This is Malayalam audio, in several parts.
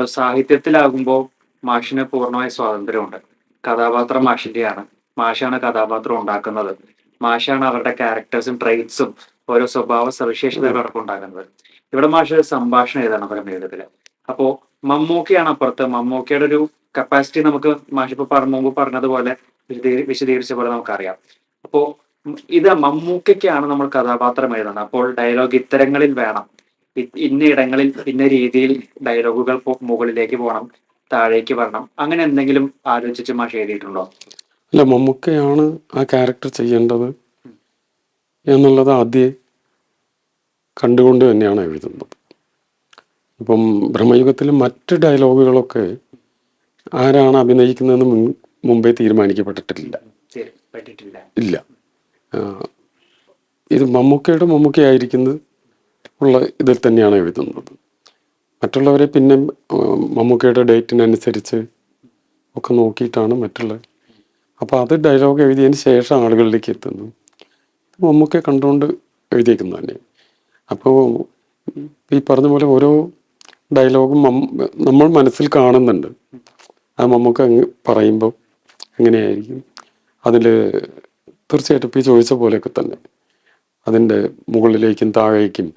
ഇപ്പൊ സാഹിത്യത്തിലാകുമ്പോൾ മാഷിന് പൂർണമായ സ്വാതന്ത്ര്യമുണ്ട്. കഥാപാത്രം മാഷിന്റെയാണ്. മാഷാണ് കഥാപാത്രം ഉണ്ടാക്കുന്നത്. മാഷാണ് അവരുടെ ക്യാരക്ടേഴ്സും ട്രെയ്റ്റ്സും ഓരോ സ്വഭാവ സവിശേഷതകളും അവർക്ക് ഉണ്ടാക്കുന്നത്. ഇവിടെ മാഷ് സംഭാഷണം എഴുതണം പ്രമേയത്തിൽ അപ്പോ മമ്മൂക്കയാണ് അപ്പുറത്ത്. മമ്മൂക്കയുടെ ഒരു കപ്പാസിറ്റി നമുക്ക് മാഷ് ഇപ്പൊ പറഞ്ഞ മുമ്പ് പറഞ്ഞതുപോലെ വിശദീ- വിശദീകരിച്ച പോലെ നമുക്കറിയാം. അപ്പോ ഇത് മമ്മൂക്കയ്ക്കാണ് നമ്മൾ കഥാപാത്രം എഴുതുന്നത്. അപ്പോൾ ഡയലോഗ് ഇത്തരങ്ങളിൽ വേണം. ഇന്ന ഇടങ്ങളിൽ ഇന്ന രീതിയിൽ ഡയലോഗുകൾ മുകളിലേക്ക് പോകണം താഴേക്ക് വരണം. അങ്ങനെ എന്തെങ്കിലും ആലോചിച്ച് മാഷ് എഴുതിയിട്ടുണ്ടോ? അല്ല മമ്മൂക്കയാണ് ആ ക്യാരക്ടർ ചെയ്യേണ്ടത് എന്നുള്ളത് ആദ്യം കണ്ടുകൊണ്ട് തന്നെയാണ് എഴുതുന്നത്. ഇപ്പം ബ്രഹ്മയുഗത്തിലെ മറ്റ് ഡയലോഗുകളൊക്കെ ആരാണ് അഭിനയിക്കുന്നതെന്ന് മുൻ മുമ്പേ തീരുമാനിക്കപ്പെട്ടിട്ടില്ല. ഇല്ല. ഇത് മമ്മൂക്കയുടെ മമ്മൂക്കയായിരിക്കുന്നത് ഉള്ള ഇതിൽ തന്നെയാണ് എഴുതുന്നത്. മറ്റുള്ളവരെ പിന്നെ മമ്മൂക്കയുടെ ഡേറ്റിനനുസരിച്ച് ഒക്കെ നോക്കിയിട്ടാണ് മറ്റുള്ള. അപ്പോൾ അത് ഡയലോഗ് എഴുതിയതിന് ശേഷം ആളുകളിലേക്ക് എത്തുന്നു. മമ്മൂക്കെ കണ്ടുകൊണ്ട് എഴുതിയേക്കുന്നത് തന്നെ. അപ്പോൾ ഈ പറഞ്ഞ പോലെ ഓരോ ഡയലോഗും നമ്മൾ മനസ്സിൽ കാണുന്നുണ്ട്. അത് മമ്മൂക്ക പറയുമ്പോൾ എങ്ങനെയായിരിക്കും? അതിൽ തീർച്ചയായിട്ടും ഇപ്പോൾ ഈ ചോദിച്ച പോലെയൊക്കെ തന്നെ. അതിന്റെ മുകളിലേക്കും താഴേക്കും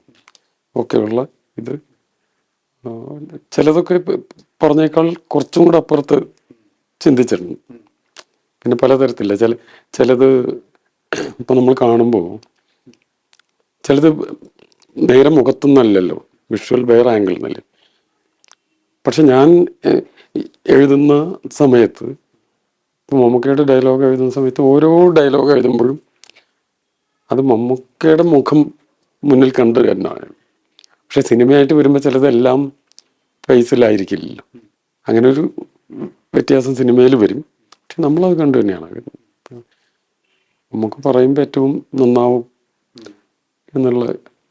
ഒക്കെയുള്ള ഇത്. ചിലതൊക്കെ പറഞ്ഞേക്കാൾ കുറച്ചും കൂടെ അപ്പുറത്ത് ചിന്തിച്ചിട്ടുണ്ട്. പിന്നെ പലതരത്തില്ല. ചില ചിലത് ഇപ്പം നമ്മൾ കാണുമ്പോൾ ചിലത് നേരെ മുഖത്തുനിന്നല്ലല്ലോ വിഷ്വൽ വേറെ ആംഗിൾ എന്നല്ലേ പക്ഷെ ഞാൻ എഴുതുന്ന സമയത്ത് മമ്മൂക്കയുടെ ഡയലോഗ് എഴുതുന്ന സമയത്ത് ഓരോ ഡയലോഗ് എഴുതുമ്പോഴും അത് മമ്മൂക്കയുടെ മുഖം മുന്നിൽ കണ്ടു തന്നെയാണ്. പക്ഷെ സിനിമയായിട്ട് വരുമ്പോൾ ചിലതെല്ലാം പൈസയിലായിരിക്കില്ലല്ലോ. അങ്ങനെ ഒരു വ്യത്യാസം സിനിമയിൽ വരും. പക്ഷെ നമ്മളത് കണ്ടു തന്നെയാണ്. നമുക്ക് പറയുമ്പോൾ ഏറ്റവും നന്നാവും എന്നുള്ള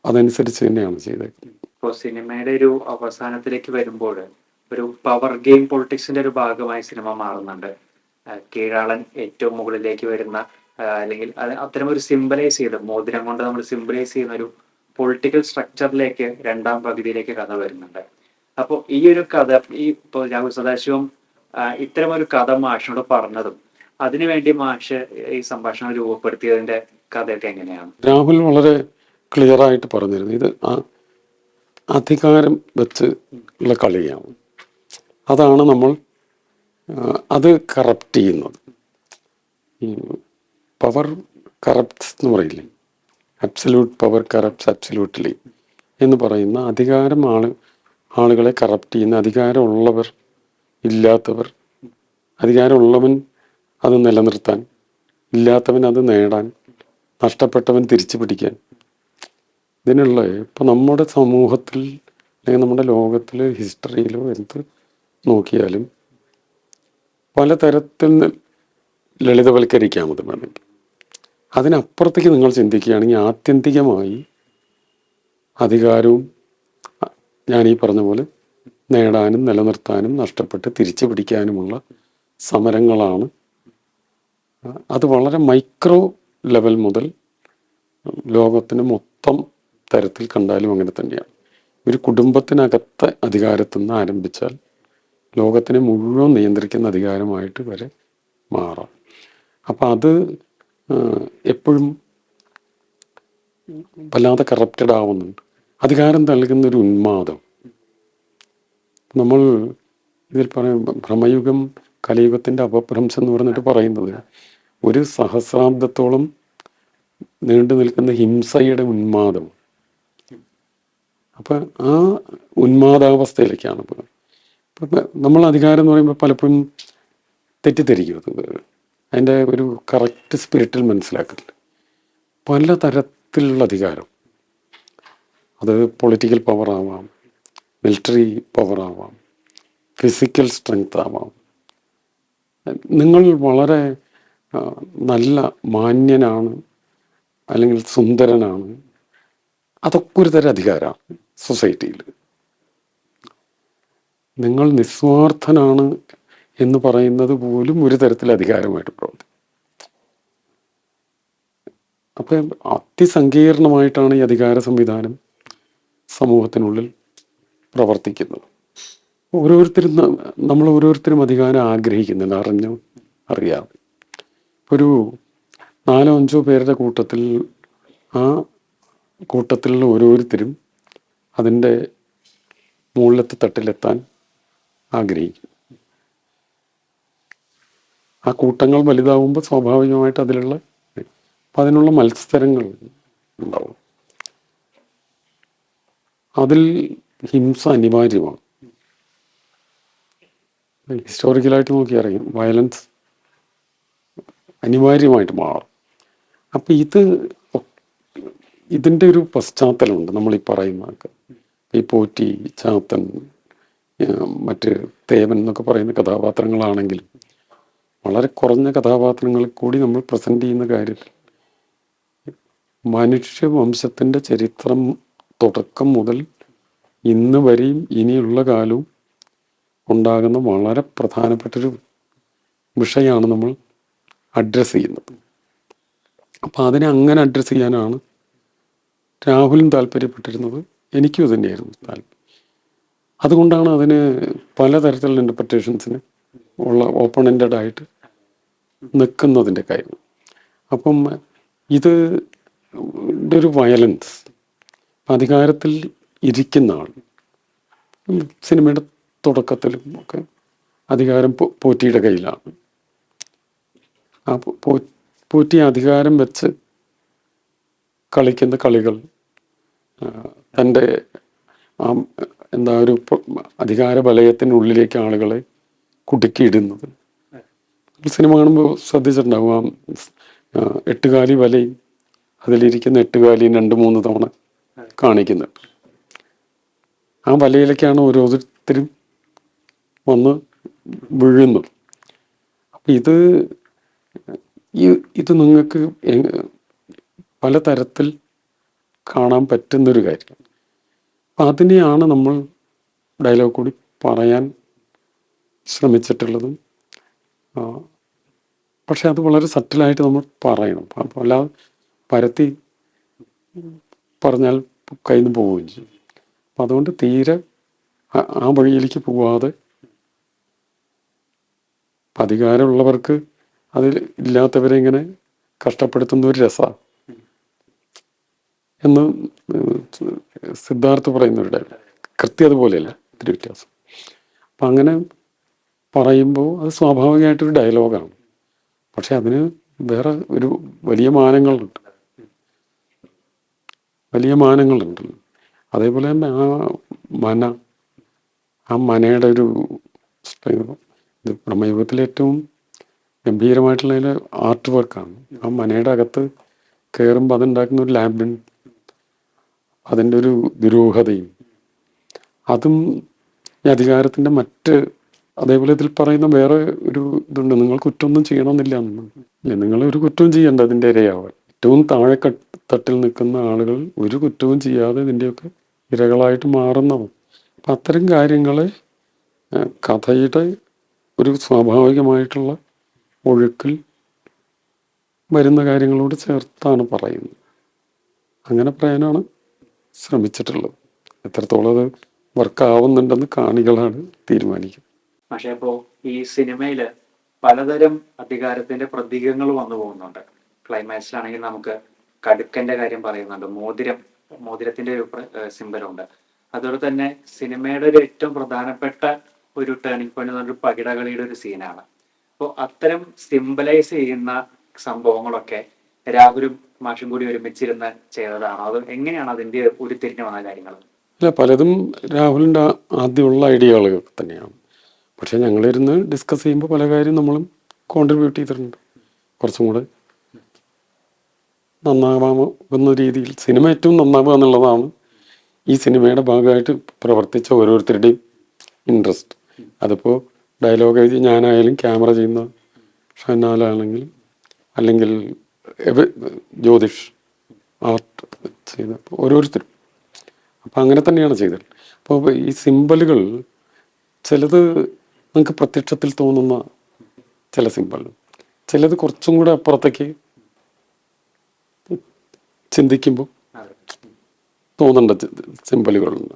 അതനുസരിച്ച് തന്നെയാണ് ചെയ്തത് ഇപ്പോൾ സിനിമയുടെ ഒരു അവസാനത്തിലേക്ക് വരുമ്പോൾ ഒരു പവർ ഗെയിം പൊളിറ്റിക്സിന്റെ ഒരു ഭാഗമായി സിനിമ മാറുന്നുണ്ട്. കീഴാളൻ ഏറ്റവും മുകളിലേക്ക് വരുന്ന അല്ലെങ്കിൽ അത് അത്തരം ഒരു സിംബലൈസ് ചെയ്ത് മോതിരം കൊണ്ട് നമ്മൾ സിംബലൈസ് ചെയ്യുന്ന ഒരു പൊളിറ്റിക്കൽ സ്ട്രക്ചറിലേക്ക് രണ്ടാം പകുതിയിലേക്ക് കഥ വരുന്നുണ്ട്. അപ്പോൾ ഈ ഒരു കഥ ഈ ഇപ്പോൾ രാഹുൽ സദാശിവം ഇത്തരമൊരു ഇത്തരം കഥ മാഷിനോട് പറഞ്ഞതും അതിനുവേണ്ടി മാഷ് ഈ സംഭാഷണം രൂപപ്പെടുത്തിയതിന്റെ കഥയൊക്കെ എങ്ങനെയാണ്? രാഹുൽ വളരെ ക്ലിയർ ആയിട്ട് പറഞ്ഞിരുന്നു. ഇത് അധികാരം വെച്ച് ഉള്ള കളിയാണ്. അതാണ് നമ്മൾ അത് കറപ്റ്റ് ചെയ്യുന്നത്. പവർ കറപ്റ്റ് എന്ന് പറയില്ലേ? അബ്സല്യൂട്ട് പവർ കറപ്റ്റ്സ് അബ്സല്യൂട്ട്ലി എന്ന് പറയുന്ന അധികാരം ആൾ ആളുകളെ കറപ്റ്റ് ചെയ്യുന്ന അധികാരമുള്ളവർ ഇല്ലാത്തവർ അധികാരമുള്ളവൻ അത് നിലനിർത്താൻ ഇല്ലാത്തവൻ അത് നേടാൻ നഷ്ടപ്പെട്ടവൻ തിരിച്ചു പിടിക്കാൻ. ഇതിനുള്ള ഇപ്പം നമ്മുടെ സമൂഹത്തിൽ അല്ലെങ്കിൽ നമ്മുടെ ലോകത്തിൽ ഹിസ്റ്ററിയിലോ എന്ത് നോക്കിയാലും പലതരത്തിൽ ലളിതവൽക്കരിക്കാം അത് വേണമെങ്കിൽ. അതിനപ്പുറത്തേക്ക് നിങ്ങൾ ചിന്തിക്കുകയാണെങ്കിൽ ആത്യന്തികമായി അധികാരവും ഞാൻ ഈ പറഞ്ഞ പോലെ നേടാനും നിലനിർത്താനും നഷ്ടപ്പെട്ട് തിരിച്ചു പിടിക്കാനുമുള്ള സമരങ്ങളാണ്. അത് വളരെ മൈക്രോ ലെവൽ മുതൽ ലോകത്തിന് മൊത്തം തരത്തിൽ കണ്ടാലും അങ്ങനെ തന്നെയാണ്. ഒരു കുടുംബത്തിനകത്തെ അധികാരത്തിൽ നിന്ന് ആരംഭിച്ചാൽ ലോകത്തിനെ മുഴുവൻ നിയന്ത്രിക്കുന്ന അധികാരമായിട്ട് വരെ മാറാം. അപ്പം അത് എപ്പോഴും വല്ലാതെ കറപ്റ്റഡ് ആവുന്നുണ്ട്. അധികാരം നൽകുന്ന ഒരു ഉന്മാദം. നമ്മൾ ഇതിൽ പറയും ഭ്രമയുഗം കലിയുഗത്തിന്റെ അപഭ്രംശം എന്ന് പറഞ്ഞിട്ട് പറയുന്നത് ഒരു സഹസ്രാബ്ദത്തോളം നീണ്ടു നിൽക്കുന്ന ഹിംസയുടെ ഉന്മാദം. അപ്പം ആ ഉന്മാദാവസ്ഥയിലേക്കാണ് നമ്മൾ അധികാരം എന്ന് പറയുമ്പോൾ പലപ്പോഴും തെറ്റിദ്ധരിക്കും അത് അതിന്റെ ഒരു കറക്റ്റ് സ്പിരിറ്റിൽ മനസ്സിലാക്കില്ല പല തരത്തിലുള്ള അധികാരം. അത് പൊളിറ്റിക്കൽ പവർ ആവാം മിലിറ്ററി പവർ ആവാം ഫിസിക്കൽ സ്ട്രെങ്ത് ആവാം. നിങ്ങൾ വളരെ നല്ല മാന്യനാണ് അല്ലെങ്കിൽ സുന്ദരനാണ്. അതൊക്കെ ഒരു തരം അധികാരമാണ് സൊസൈറ്റിയിൽ നിങ്ങൾ നിസ്വാർത്ഥനാണ് എന്ന് പറയുന്നത് പോലും ഒരു തരത്തിൽ അധികാരമായിട്ട് പ്രവർത്തിക്കും അപ്പം അതിസങ്കീർണമായിട്ടാണ് ഈ അധികാര സംവിധാനം സമൂഹത്തിനുള്ളിൽ പ്രവർത്തിക്കുന്നത്. ഓരോരുത്തരും നമ്മൾ ഓരോരുത്തരും അധികാരം ആഗ്രഹിക്കുന്നുണ്ട് അറിഞ്ഞോ? അറിയാം. ഒരു നാലോ അഞ്ചോ പേരുടെ കൂട്ടത്തിൽ ആ കൂട്ടത്തിലുള്ള ഓരോരുത്തരും അതിന്റെ മുകളിലത്തെ തട്ടിലെത്താൻ ആഗ്രഹിക്കും ആ കൂട്ടങ്ങൾ വലുതാവുമ്പോൾ സ്വാഭാവികമായിട്ട് അതിലുള്ള അപ്പം അതിനുള്ള മത്സരങ്ങൾ ഉണ്ടാവും. അതിൽ ഹിംസ അനിവാര്യമാണ്. ഹിസ്റ്റോറിക്കലായിട്ട് നോക്കി അറിയാം വയലൻസ് അനിവാര്യമായിട്ട് മാറും. അപ്പം ഇത് ഇതിന്റെ ഒരു പശ്ചാത്തലമുണ്ട് നമ്മൾ ഈ പറയുന്നതൊക്കെ ഈ പോറ്റി ചാത്തൻ മറ്റ് തേവൻ എന്നൊക്കെ പറയുന്ന കഥാപാത്രങ്ങളാണെങ്കിലും വളരെ കുറഞ്ഞ കഥാപാത്രങ്ങളിൽ കൂടി നമ്മൾ പ്രസന്റ് ചെയ്യുന്ന കാര്യത്തിൽ മനുഷ്യവംശത്തിന്റെ ചരിത്രം തുടക്കം മുതൽ ഇന്ന് വരെയും ഇനിയുള്ള കാലവും ഉണ്ടാകുന്ന വളരെ പ്രധാനപ്പെട്ടൊരു വിഷയമാണ് നമ്മൾ അഡ്രസ്സ് ചെയ്യുന്നത്. അപ്പോൾ അതിനെ അങ്ങനെ അഡ്രസ്സ് ചെയ്യാനാണ് രാഹുലും താല്പര്യപ്പെട്ടിരുന്നത് എനിക്കും ഇതുതന്നെയായിരുന്നു താല്പര്യം. അതുകൊണ്ടാണ് അതിന് പലതരത്തിലുള്ള ഇന്റർപ്രിറ്റേഷൻസിന് ഉള്ള ഓപ്പൺ ആയിട്ട് നിൽക്കുന്നതിന്റെ കാര്യം. അപ്പം ഇത് ഒരു വയലൻസ് അധികാരത്തിൽ ഇരിക്കുന്ന ആൾ. സിനിമയുടെ തുടക്കത്തിലും ഒക്കെ അധികാരം പോറ്റിയുടെ കയ്യിലാണ്. ആ പോറ്റി അധികാരം വെച്ച് കളിക്കുന്ന കളികൾ തന്റെ ആ എന്താ ഒരു അധികാര വലയത്തിനുള്ളിലേക്ക് ആളുകളെ കുടുക്കിയിടുന്നത്. സിനിമ കാണുമ്പോൾ ശ്രദ്ധിച്ചിട്ടുണ്ടാവും ആ എട്ടുകാലി വലയും അതിലിരിക്കുന്ന എട്ടുകാലിയും രണ്ട് മൂന്ന് തവണ കാണിക്കുന്നുണ്ട് ആ വലയിലേക്കാണ് ഓരോരുത്തരും വന്ന് വീഴുന്നത്. അപ്പം ഇത് ഇത് നിങ്ങൾക്ക് പല തരത്തിൽ കാണാൻ പറ്റുന്നൊരു കാര്യം. അപ്പം അതിനെയാണ് നമ്മൾ ഡയലോഗ് കൂടി പറയാൻ ശ്രമിച്ചിട്ടുള്ളതും പക്ഷെ അത് വളരെ സറ്റിലായിട്ട് നമ്മൾ പറയണം. അപ്പോൾ അല്ലാതെ പരത്തി പറഞ്ഞാൽ കയ്യിൽ നിന്ന് പോവുകയും ചെയ്യും. അപ്പം അതുകൊണ്ട് തീരെ ആ- വഴിയിലേക്ക് പോവാതെ അധികാരമുള്ളവർക്ക് അതിൽ ഇല്ലാത്തവരെ ഇങ്ങനെ കഷ്ടപ്പെടുത്തുന്ന ഒരു രസമാണ് എന്ന് സിദ്ധാർത്ഥ പറയുന്നവരുടെ കൃത്യം പോലെയല്ല ഒത്തിരി വ്യത്യാസം. അപ്പം അങ്ങനെ പറയുമ്പോൾ അത് സ്വാഭാവികമായിട്ടൊരു ഡയലോഗാണ് പക്ഷെ അതിന് വേറെ ഒരു വലിയ മാനങ്ങളുണ്ട്. വലിയ മാനങ്ങളുണ്ട്. അതേപോലെ തന്നെ ആ മന ആ മനയുടെ ഒരു ഇത് ബ്രഹ്മയുഗത്തിലെ ഏറ്റവും ഗംഭീരമായിട്ടുള്ള ആർട്ട് വർക്കാണ് ആ മനയുടെ അകത്ത് കയറുമ്പോൾ അതുണ്ടാക്കുന്ന ഒരു ലാബിൻ അതിന്റെ ഒരു ദുരൂഹതയും അതും ഈ അധികാരത്തിന്റെ മറ്റ് അതേപോലെ ഇതിൽ പറയുന്ന വേറെ ഒരു ഇതുണ്ട്. നിങ്ങൾ കുറ്റമൊന്നും ചെയ്യണമെന്നില്ല നിങ്ങൾ ഒരു കുറ്റവും ചെയ്യണ്ട അതിന്റെ ഇരയാവാൻ. ഏറ്റവും താഴെ തട്ടിൽ നിൽക്കുന്ന ആളുകൾ ഒരു കുറ്റവും ചെയ്യാതെ ഇതിന്റെയൊക്കെ ഇരകളായിട്ട് മാറുന്നതാണ് അപ്പം അത്തരം കാര്യങ്ങളെ കഥയുടെ ഒരു സ്വാഭാവികമായിട്ടുള്ള ഒഴുക്കിൽ വരുന്ന കാര്യങ്ങളോട് ചേർത്താണ് പറയുന്നത്. അങ്ങനെ പറയാനാണ് ശ്രമിച്ചിട്ടുള്ളത്. എത്രത്തോളം അത് വർക്കാവുന്നുണ്ടെന്ന് കാണികളാണ് തീരുമാനിക്കുന്നത്. പക്ഷെ അപ്പോ ഈ സിനിമയിൽ പലതരം അധികാരത്തിന്റെ പ്രതീകങ്ങൾ വന്നു പോകുന്നുണ്ട്. ക്ലൈമാക്സിലാണെങ്കിൽ നമുക്ക് കടുക്കന്റെ കാര്യം പറയുന്നുണ്ട്. മോതിരം മോതിരത്തിന്റെ ഒരു സിമ്പലുണ്ട്. അതുപോലെ തന്നെ സിനിമയുടെ ഒരു ഏറ്റവും പ്രധാനപ്പെട്ട ഒരു ടേണിംഗ് പോയിന്റ് പറഞ്ഞൊരു പകിടകളിയുടെ ഒരു സീനാണ്. അപ്പോൾ അത്തരം സിമ്പലൈസ് ചെയ്യുന്ന സംഭവങ്ങളൊക്കെ രാഹുലും മാഷും കൂടി ഒരുമിച്ചിരുന്ന് ചെയ്തതാണോ? അത് എങ്ങനെയാണ് അതിന്റെ ഉരുത്തിരിഞ്ഞു വന്ന കാര്യങ്ങൾ പലതും രാഹുലിന്റെ ആദ്യമുള്ള ഐഡിയകൾ തന്നെയാണ്. പക്ഷെ ഞങ്ങളിരുന്ന് ഡിസ്കസ് ചെയ്യുമ്പോൾ പല കാര്യം നമ്മളും കോൺട്രിബ്യൂട്ട് ചെയ്തിട്ടുണ്ട്. കുറച്ചും കൂടെ നന്നാവാമെന്ന രീതിയിൽ സിനിമ ഏറ്റവും നന്നാവുക എന്നുള്ളതാണ് ഈ സിനിമയുടെ ഭാഗമായിട്ട് പ്രവർത്തിച്ച ഓരോരുത്തരുടെയും ഇൻട്രസ്റ്റ് അതിപ്പോൾ ഡയലോഗ് എഴുതി ഞാനായാലും ക്യാമറ ചെയ്യുന്ന ഷനാലാണെങ്കിലും അല്ലെങ്കിൽ ജ്യോതിഷ് ആർട്ട് ചെയ്ത ഓരോരുത്തരും. അപ്പം അങ്ങനെ തന്നെയാണ് ചെയ്തത്. അപ്പോൾ ഈ സിമ്പലുകൾ ചിലത് നമുക്ക് പ്രത്യക്ഷത്തിൽ തോന്നുന്ന ചില സിമ്പിൾ. ചിലത് കുറച്ചും കൂടെ അപ്പുറത്തേക്ക് ചിന്തിക്കുമ്പോൾ തോന്നേണ്ട സിമ്പിളുകളുണ്ട്.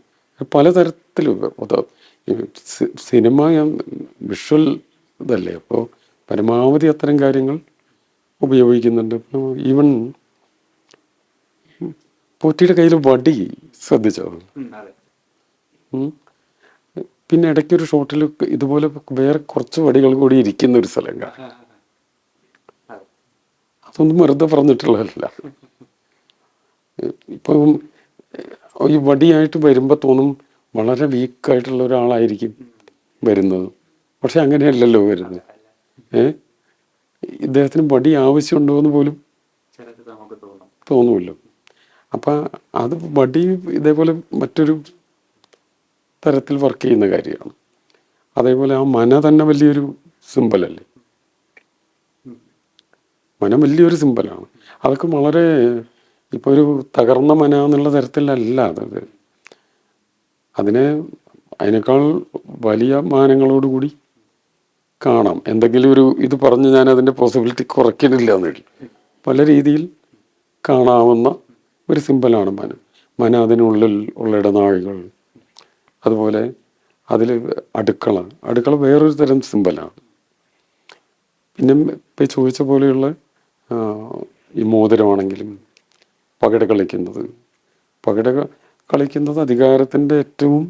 പലതരത്തിലും അത് ഈ സി- സിനിമ വിഷ്വൽ ഇതല്ലേ അപ്പോൾ പരമാവധി അത്തരം കാര്യങ്ങൾ ഉപയോഗിക്കുന്നുണ്ട്. ഈവൻ പോറ്റിയുടെ കയ്യിൽ വടി ശ്രദ്ധിച്ചോ. പിന്നെ ഇടയ്ക്കൊരു ഷോട്ടിൽ ഇതുപോലെ വേറെ കുറച്ച് വടികൾ കൂടി ഇരിക്കുന്ന ഒരു സ്ഥലം കാണാം. അതൊന്നും വെറുതെ പറഞ്ഞിട്ടുള്ളതല്ല. ഇപ്പം ഈ വടിയായിട്ട് വരുമ്പോൾ തോന്നും വളരെ വീക്കായിട്ടുള്ള ഒരാളായിരിക്കും വരുന്നത്. പക്ഷെ അങ്ങനെയല്ലല്ലോ വരുന്നത്. ഏ ഇദ്ദേഹത്തിന് വടി ആവശ്യമുണ്ടോ എന്ന് പോലും തോന്നുമല്ലോ അപ്പം അത് വടി ഇതേപോലെ മറ്റൊരു തരത്തിൽ വർക്ക് ചെയ്യുന്ന കാര്യമാണ്. അതേപോലെ ആ മന തന്നെ വലിയൊരു സിമ്പലല്ലേ മനം വലിയൊരു സിമ്പലാണ് അതൊക്കെ വളരെ ഇപ്പോൾ ഒരു തകർന്ന മന എന്നുള്ള തരത്തിലല്ല അതത് അതിനെ അതിനേക്കാൾ വലിയ മാനങ്ങളോടുകൂടി കാണാം. എന്തെങ്കിലും ഒരു ഇത് പറഞ്ഞ് ഞാൻ അതിന്റെ പോസിബിലിറ്റി കുറയ്ക്കണില്ല എന്നില്ല പല രീതിയിൽ കാണാവുന്ന ഒരു സിമ്പലാണ് മന. മന അതിനുള്ളിൽ ഉള്ള ഇടനാഴികൾ അതുപോലെ അതിൽ അടുക്കള. അടുക്കള വേറൊരു തരം സിമ്പലാണ് പിന്നെ ഇപ്പം ചോദിച്ച പോലെയുള്ള ഈ മോതിരമാണെങ്കിലും പകട കളിക്കുന്നത്. പകട കളിക്കുന്നത് അധികാരത്തിന്റെ ഏറ്റവും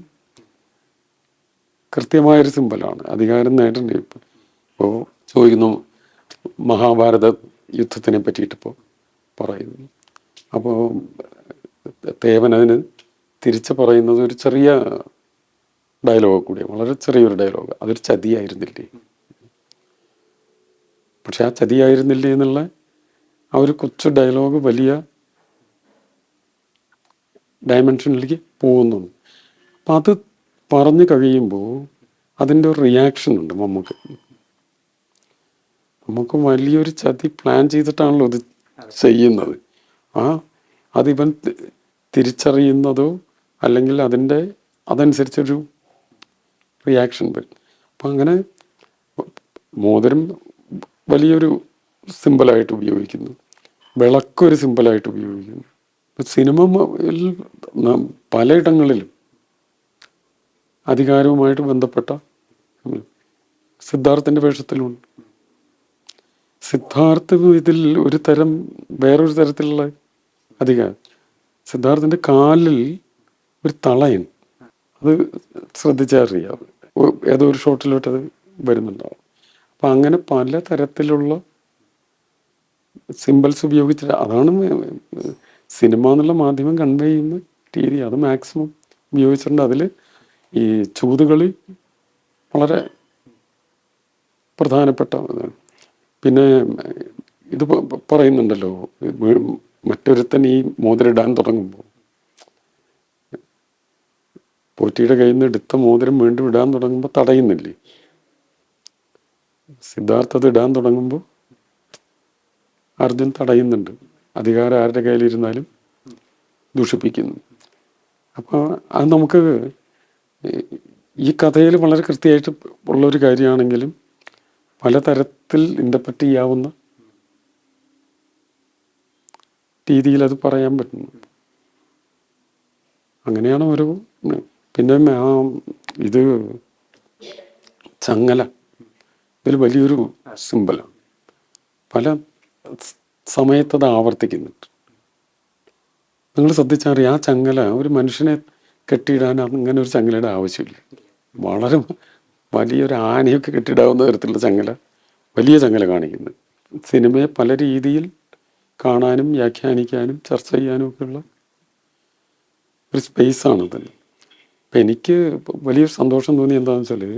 കൃത്യമായൊരു സിമ്പലാണ് അധികാരം നേടേണ്ട ഇപ്പോൾ ചോദിക്കുന്നു മഹാഭാരത യുദ്ധത്തിനെ പറ്റിയിട്ടിപ്പോൾ പറയുന്നു. അപ്പോൾ തേവൻ അതിന് തിരിച്ച് പറയുന്നത് ഒരു ചെറിയ ഡയലോഗ് കൂടി വളരെ ചെറിയൊരു ഡയലോഗ് അതൊരു ചതിയായിരുന്നില്ലേ? പക്ഷെ ആ ചതിയായിരുന്നില്ലേ എന്നുള്ള ആ ഒരു കൊച്ചു ഡയലോഗ് വലിയ ഡയമെൻഷനിലേക്ക് പോകുന്നുണ്ട്. അപ്പം അത് പറഞ്ഞു കഴിയുമ്പോൾ അതിന്റെ ഒരു റിയാക്ഷൻ ഉണ്ട് നമുക്ക് നമുക്ക് വലിയൊരു ചതി പ്ലാൻ ചെയ്തിട്ടാണല്ലോ ഇത് ചെയ്യുന്നത്. ആ അതിവൻ തിരിച്ചറിയുന്നതോ അല്ലെങ്കിൽ അതിന്റെ അതനുസരിച്ചൊരു റിയാക്ഷൻ വരും അപ്പം അങ്ങനെ മോതിരം വലിയൊരു സിമ്പിളായിട്ട് ഉപയോഗിക്കുന്നു. വിളക്കൊരു സിമ്പിളായിട്ട് ഉപയോഗിക്കുന്നു. സിനിമയിൽ പലയിടങ്ങളിലും അധികാരവുമായിട്ട് ബന്ധപ്പെട്ട സിദ്ധാർത്ഥിന്റെ വേഷത്തിലുണ്ട്. സിദ്ധാർത്ഥ ഇതിൽ ഒരു തരം വേറൊരു തരത്തിലുള്ള അധികാരം. സിദ്ധാർത്ഥിന്റെ കാലിൽ ഒരു തളയൻ. അത് ഒ- ഏതോ ഒരു ഷോട്ടിലോട്ടത് വരുന്നുണ്ടാവും. അപ്പം അങ്ങനെ പല തരത്തിലുള്ള സിമ്പിൾസ് ഉപയോഗിച്ചിട്ട് അതാണ് സിനിമ എന്നുള്ള മാധ്യമം കൺവേ ചെയ്യുന്ന രീതി. അത് മാക്സിമം ഉപയോഗിച്ചിട്ടുണ്ട്. അതിൽ ഈ ചൂതുകളി വളരെ പ്രധാനപ്പെട്ട പിന്നെ ഇത് പറയുന്നുണ്ടല്ലോ മറ്റൊരുത്തൻ ഈ മോതിരിടാൻ തുടങ്ങുമ്പോൾ പോറ്റിയുടെ കയ്യിൽ നിന്ന് എടുത്ത മോതിരം വീണ്ടും ഇടാൻ തുടങ്ങുമ്പോൾ തടയുന്നില്ലേ? സിദ്ധാർത്ഥത് ഇടാൻ തുടങ്ങുമ്പോൾ അർജുൻ തടയുന്നുണ്ട്. അധികാരം ആരുടെ കയ്യിലിരുന്നാലും ദൂഷിപ്പിക്കുന്നു. അപ്പോൾ അത് നമുക്ക് ഈ കഥയിൽ വളരെ കൃത്യമായിട്ട് ഉള്ളൊരു കാര്യമാണെങ്കിലും പലതരത്തിൽ ഇന്റർപ്രറ്റ് ചെയ്യാവുന്ന രീതിയിൽ അത് പറയാൻ പറ്റുന്നു. അങ്ങനെയാണ് ഓരോ പിന്നെ ഇത് ചങ്ങല. ഇതിൽ വലിയൊരു സിമ്പലാണ്. പല സമയത്ത് അത് ആവർത്തിക്കുന്നുണ്ട്. നിങ്ങൾ ശ്രദ്ധിച്ചറിയാം ആ ചങ്ങല ഒരു മനുഷ്യനെ കെട്ടിയിടാൻ അങ്ങനെ ഒരു ചങ്ങലയുടെ ആവശ്യമില്ല. വളരെ വലിയൊരു ആനയൊക്കെ കെട്ടിയിടാവുന്ന തരത്തിലുള്ള ചങ്ങല വലിയ ചങ്ങല കാണിക്കുന്നത് സിനിമയെ പല രീതിയിൽ കാണാനും വ്യാഖ്യാനിക്കാനും ചർച്ച ചെയ്യാനും ഒക്കെയുള്ള ഒരു സ്പേസാണ് അതിന് അപ്പം എനിക്ക് വലിയൊരു സന്തോഷം തോന്നി എന്താണെന്ന് വെച്ചാൽ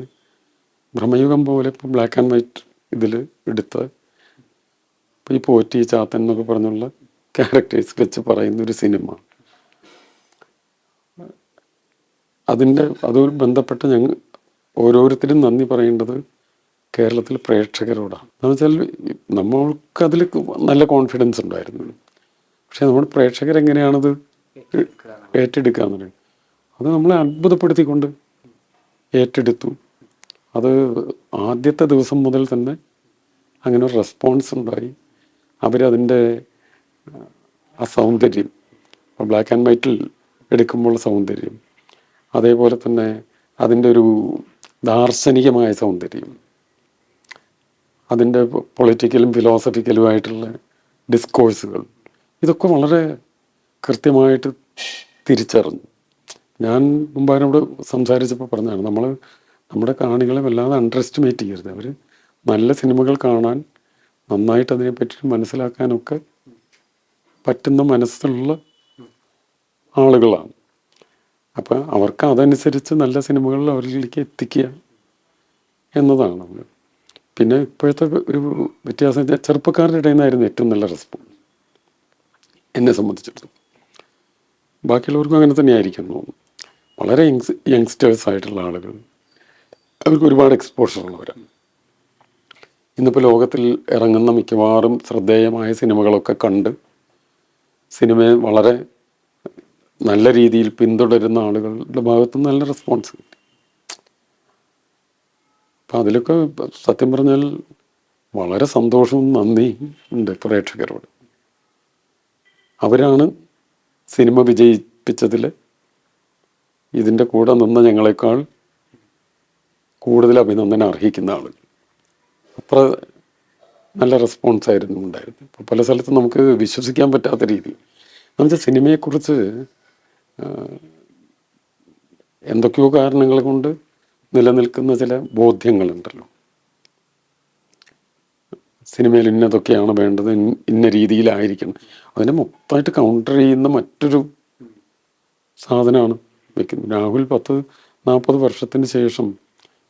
ഭ്രമയുഗം പോലെ ഇപ്പോൾ ബ്ലാക്ക് ആൻഡ് വൈറ്റ് ഇതിൽ എടുത്ത് ഇപ്പോൾ ഈ പോറ്റി ചാത്തൻ എന്നൊക്കെ പറഞ്ഞുള്ള ക്യാരക്ടേഴ്സ് വെച്ച് പറയുന്ന ഒരു സിനിമ. അതിന്റെ അതുമായി ബന്ധപ്പെട്ട് ഞങ്ങൾ ഓരോരുത്തരും നന്ദി പറയേണ്ടത് കേരളത്തിൽ പ്രേക്ഷകരോടാണ്. എന്ന് വെച്ചാൽ നമ്മൾക്കതിൽ നല്ല കോൺഫിഡൻസ് ഉണ്ടായിരുന്നു. പക്ഷെ നമ്മുടെ പ്രേക്ഷകരെങ്ങനെയാണത് ഏറ്റെടുക്കുക എന്നുള്ളത് അത് നമ്മളെ അത്ഭുതപ്പെടുത്തിക്കൊണ്ട് ഏറ്റെടുത്തു. അത് ആദ്യത്തെ ദിവസം മുതൽ തന്നെ അങ്ങനെ ഒരു റെസ്പോൺസ് ഉണ്ടായി. അവരതിന്റെ ആ സൗന്ദര്യം ബ്ലാക്ക് ആൻഡ് വൈറ്റിൽ എടുക്കുമ്പോൾ സൗന്ദര്യം അതേപോലെ തന്നെ അതിന്റെ ഒരു ദാർശനികമായ സൗന്ദര്യം അതിന്റെ പൊളിറ്റിക്കലും ഫിലോസഫിക്കലുമായിട്ടുള്ള ഡിസ്കോഴ്സുകൾ ഇതൊക്കെ വളരെ കൃത്യമായിട്ട് തിരിച്ചറിഞ്ഞു. ഞാൻ മുമ്പാനോട് സംസാരിച്ചപ്പോൾ പറഞ്ഞതാണ് നമ്മൾ നമ്മുടെ കാണികളെ വല്ലാതെ അണ്ടർ എസ്റ്റിമേറ്റ് ചെയ്യരുത്. അവർ നല്ല സിനിമകൾ കാണാൻ നന്നായിട്ട് അതിനെപ്പറ്റി മനസ്സിലാക്കാനൊക്കെ പറ്റുന്ന മനസ്സുള്ള ആളുകളാണ്. അപ്പം അവർക്ക് അതനുസരിച്ച് നല്ല സിനിമകൾ അവരിലേക്ക് എത്തിക്കുക എന്നതാണ്. നമ്മൾ പിന്നെ ഇപ്പോഴത്തെ ഒരു വ്യത്യാസം ചെറുപ്പക്കാരുടെ ഇടയിൽ നിന്നായിരുന്നു ഏറ്റവും നല്ല റെസ്പോൺസ് എന്നെ സംബന്ധിച്ചിടത്തോളം. ബാക്കിയുള്ളവർക്കും അങ്ങനെ തന്നെയായിരിക്കും തോന്നുന്നു വളരെ യങ്സ് യങ്സ്റ്റേഴ്സ് ആയിട്ടുള്ള ആളുകൾ. അവർക്ക് ഒരുപാട് എക്സ്പോഷർ ഉള്ളവരാണ് ഇന്നിപ്പോൾ ലോകത്തിൽ ഇറങ്ങുന്ന മിക്കവാറും ശ്രദ്ധേയമായ സിനിമകളൊക്കെ കണ്ട് സിനിമയെ വളരെ നല്ല രീതിയിൽ പിന്തുടരുന്ന ആളുകളുടെ ഭാഗത്ത് നല്ല റെസ്പോൺസ് കിട്ടി. അപ്പം അതിലൊക്കെ സത്യം പറഞ്ഞാൽ വളരെ സന്തോഷവും നന്ദിയും ഉണ്ട് പ്രേക്ഷകരോട്. അവരാണ് സിനിമ വിജയിപ്പിച്ചതിൽ ഇതിന്റെ കൂടെ നിന്ന ഞങ്ങളെക്കാൾ കൂടുതൽ അഭിനന്ദനം അർഹിക്കുന്ന ആളുകൾ അത്ര നല്ല റെസ്പോൺസ് ആയിരുന്നു ഉണ്ടായിരുന്നത്. ഇപ്പോൾ പല സ്ഥലത്തും നമുക്ക് വിശ്വസിക്കാൻ പറ്റാത്ത രീതി എന്നുവെച്ചാൽ സിനിമയെക്കുറിച്ച് എന്തൊക്കെയോ കാരണങ്ങൾ കൊണ്ട് നിലനിൽക്കുന്ന ചില ബോധ്യങ്ങളുണ്ടല്ലോ. സിനിമയിൽ ഇന്നതൊക്കെയാണ് വേണ്ടത് ഇന്ന രീതിയിലായിരിക്കണം. അതിനെ മൊത്തമായിട്ട് കൗണ്ടർ ചെയ്യുന്ന മറ്റൊരു സാധനമാണ് വെക്കുന്നത് രാഹുൽ പത്ത് നാൽപ്പത് വർഷത്തിന് ശേഷം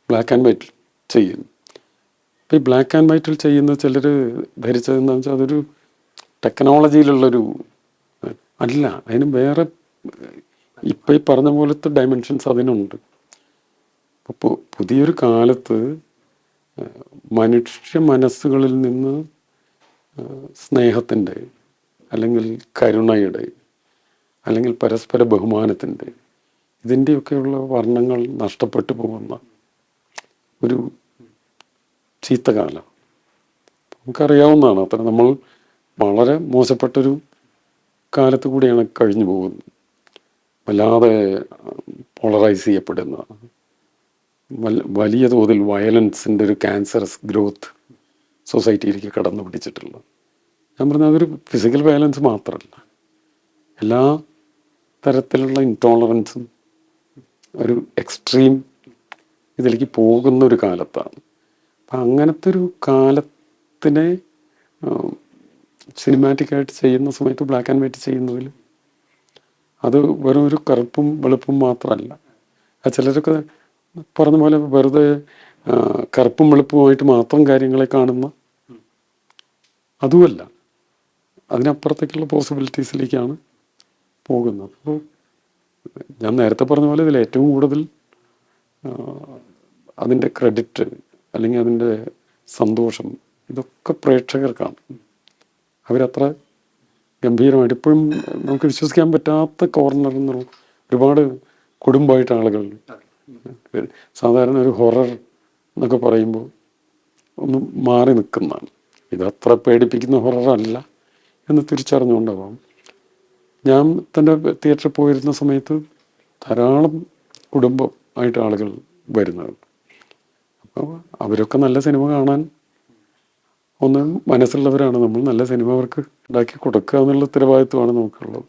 ബ്ലാക്ക് ആൻഡ് വൈറ്റിൽ ചെയ്യുന്നു. അപ്പം ഈ ബ്ലാക്ക് ആൻഡ് വൈറ്റിൽ ചെയ്യുന്ന ചിലർ ധരിച്ചതെന്ന് വെച്ചാൽ അതൊരു ടെക്നോളജിയിലുള്ളൊരു അല്ല അതിന് വേറെ ഇപ്പം ഈ പറഞ്ഞ പോലത്തെ ഡയമെൻഷൻസ് അതിനുണ്ട്. അപ്പോൾ പുതിയൊരു കാലത്ത് മനുഷ്യ മനസ്സുകളിൽ നിന്ന് സ്നേഹത്തിന്റെ അല്ലെങ്കിൽ കരുണയുടെ അല്ലെങ്കിൽ പരസ്പര ബഹുമാനത്തിന്റെ ഇതിന്റെയൊക്കെയുള്ള വർണങ്ങൾ നഷ്ടപ്പെട്ടു പോകുന്ന ഒരു ചീത്തകാലം. നമുക്കറിയാവുന്നതാണ്. അത്ര നമ്മൾ വളരെ മോശപ്പെട്ടൊരു കാലത്ത് കൂടിയാണ് കഴിഞ്ഞു പോകുന്നത്. വല്ലാതെ പോളറൈസ് ചെയ്യപ്പെടുന്ന വലിയ തോതിൽ വയലൻസിന്റെ ഒരു ക്യാൻസറസ് ഗ്രോത്ത് സൊസൈറ്റിയിലേക്ക് കടന്നു പിടിച്ചിട്ടുള്ളത്. ഞാൻ പറഞ്ഞ അതൊരു ഫിസിക്കൽ വയലൻസ് മാത്രമല്ല. എല്ലാ തരത്തിലുള്ള ഇൻടോളറൻസും ഒരു എക്സ്ട്രീം ഇതിലേക്ക് പോകുന്ന ഒരു കാലത്താണ്. അപ്പം അങ്ങനത്തെ ഒരു കാലത്തിനെ സിനിമാറ്റിക്കായിട്ട് ചെയ്യുന്ന സമയത്ത് ബ്ലാക്ക് ആൻഡ് വൈറ്റ് ചെയ്യുന്നതിൽ അത് വെറും ഒരു കറുപ്പും വെളുപ്പും മാത്രമല്ല. ചിലരൊക്കെ പറഞ്ഞ പോലെ വെറുതെ കറുപ്പും വെളുപ്പുമായിട്ട് മാത്രം കാര്യങ്ങളെ കാണുന്ന അതുമല്ല. അതിനപ്പുറത്തേക്കുള്ള പോസിബിലിറ്റീസിലേക്കാണ് പോകുന്നത്. അപ്പോൾ ഞാൻ നേരത്തെ പറഞ്ഞ പോലെ ഇതിൽ ഏറ്റവും കൂടുതൽ അതിന്റെ ക്രെഡിറ്റ് അല്ലെങ്കിൽ അതിന്റെ സന്തോഷം ഇതൊക്കെ പ്രേക്ഷകർക്കാണ്. അവരത്ര ഗംഭീരമായിട്ട് ഇപ്പോഴും നമുക്ക് വിശ്വസിക്കാൻ പറ്റാത്ത കോർണർ എന്ന് ഒരുപാട് കുടുംബമായിട്ട് ആളുകൾ സാധാരണ ഒരു ഹൊറർ എന്നൊക്കെ പറയുമ്പോൾ ഒന്ന് മാറി നിൽക്കുന്നതാണ്. ഇതത്ര പേടിപ്പിക്കുന്ന ഹൊറർ അല്ല എന്ന് തിരിച്ചറിഞ്ഞുകൊണ്ടാവാം. ഞാൻ തന്നെ തിയേറ്ററിൽ പോയിരുന്ന സമയത്ത് ധാരാളം കുടുംബം ആയിട്ട് ആളുകൾ വരുന്നത് അപ്പോൾ അവരൊക്കെ നല്ല സിനിമ കാണാൻ ഒന്ന് മനസ്സുള്ളവരാണ്. നമ്മൾ നല്ല സിനിമ അവർക്ക് ഉണ്ടാക്കി കൊടുക്കുക എന്നുള്ള ഉത്തരവാദിത്വമാണ് നമുക്കുള്ളത്.